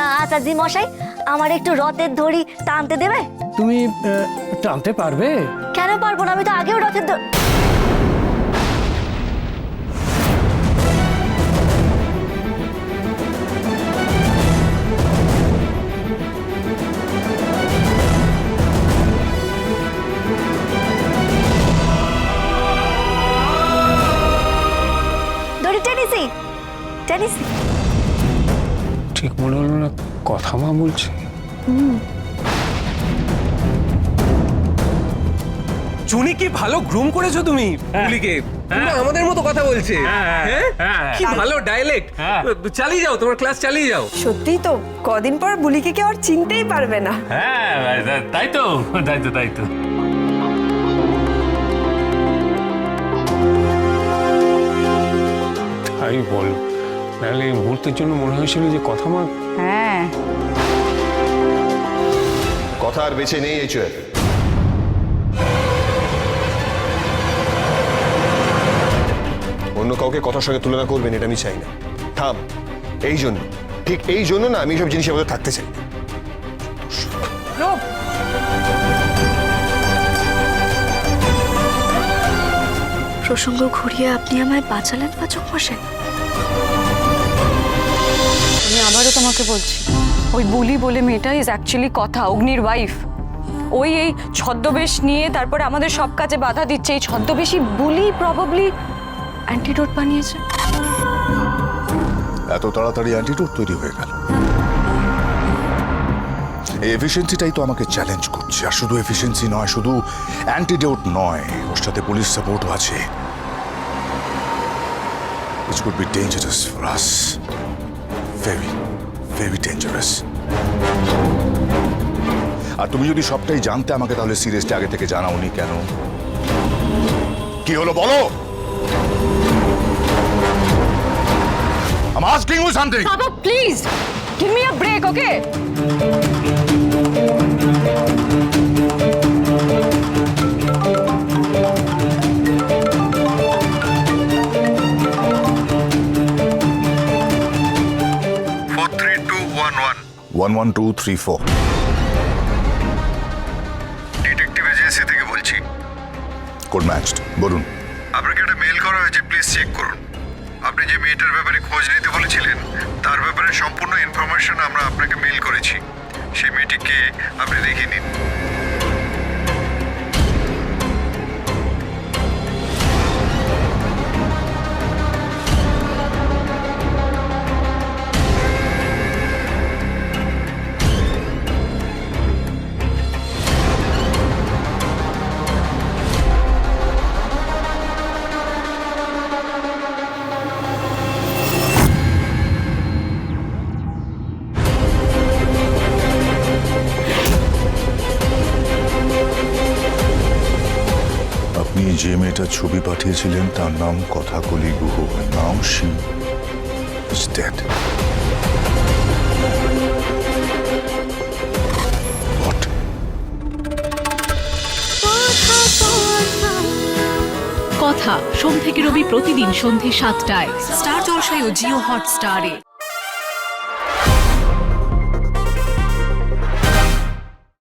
চাচাজি মশাই আমার একটু রথের ধরি টানতে দেবে? তুমি টানতে পারবে? কেন পারব না? আমি তো আগেও রথের দড়ি ঠিক মনে হলো না কথা মা বলছে। চুনি কি ভালো গ্রুম করেছ তুমি? পুলিকে। পুরো আমাদের মতো কথা বলছে। হ্যাঁ কি ভালো ডায়ালেক্ট চালিয়ে যাও তোমার ক্লাস চালিয়ে যাও। সত্যিই তো কদিন পর বুলিকে কেউ আর চিনতেই পারবে না। হ্যাঁ তাই তো তাই তো তাই তো। তাই বল। নাহলে এই মুহূর্তের জন্য মনে হয়েছিল যে কথা মা। হ্যাঁ। কথা আর বেঁচে নেই এই অন্য কাউকে কথার সঙ্গে তুলনা করবেন এটা আমি চাই না। থাম এই জন্য। ঠিক এই জন্য না আমি সব জিনিস আমাদের থাকতে চাই। না। প্রসঙ্গ ঘুরিয়ে আপনি আমায় বাঁচালেন পাচক মশাই? আমি আবারও তোমাকে বলছি, ওই বুলি বলে মেয়েটা ইজ অ্যাকচুয়ালি কথা, অগ্নির ওয়াইফ ওই এই ছদ্মবেশ নিয়ে তারপরে আমাদের সব কাজে বাধা দিচ্ছে, এই ছদ্মবেশী বুলি প্রবাবলি অ্যান্টিডোট বানিয়েছে। এত তাড়াতাড়ি অ্যান্টিটিউড তৈরি হয়ে গেল। এই এফিসিয়েন্সিটাই তো আমাকে চ্যালেঞ্জ করছে, আর শুধু এফিসিয়েন্সি নয়, শুধু অ্যান্টিডোট নয়, ওর সাথে পুলিশ সাপোর্টও আছে। It could be dangerous for us very very dangerous আর তুমি যদি সবটাই জানতে আমাকে, তাহলে সিরিয়াসলি আগে থেকে জানাওনি কেন। কি হলো বলো? I'm asking you something. বাবা please give me a break okay one one two three four detective agency থেকে বলছি। কোড ম্যাচড বলুন। আপনাকে একটা মেল করা হয়েছে প্লিজ চেক করুন। আপনি যে মেয়েটার ব্যাপারে খোঁজ নিতে বলেছিলেন তার ব্যাপারে সম্পূর্ণ যে মেয়েটার ছবি পাঠিয়েছিলেন তার নাম কথাকলি গুহ নাম শি ইজ ডেড কথা সোম থেকে রবি প্রতিদিন সন্ধে সাতটায়। স্টার জলসায় ও জিও হটস্টারে।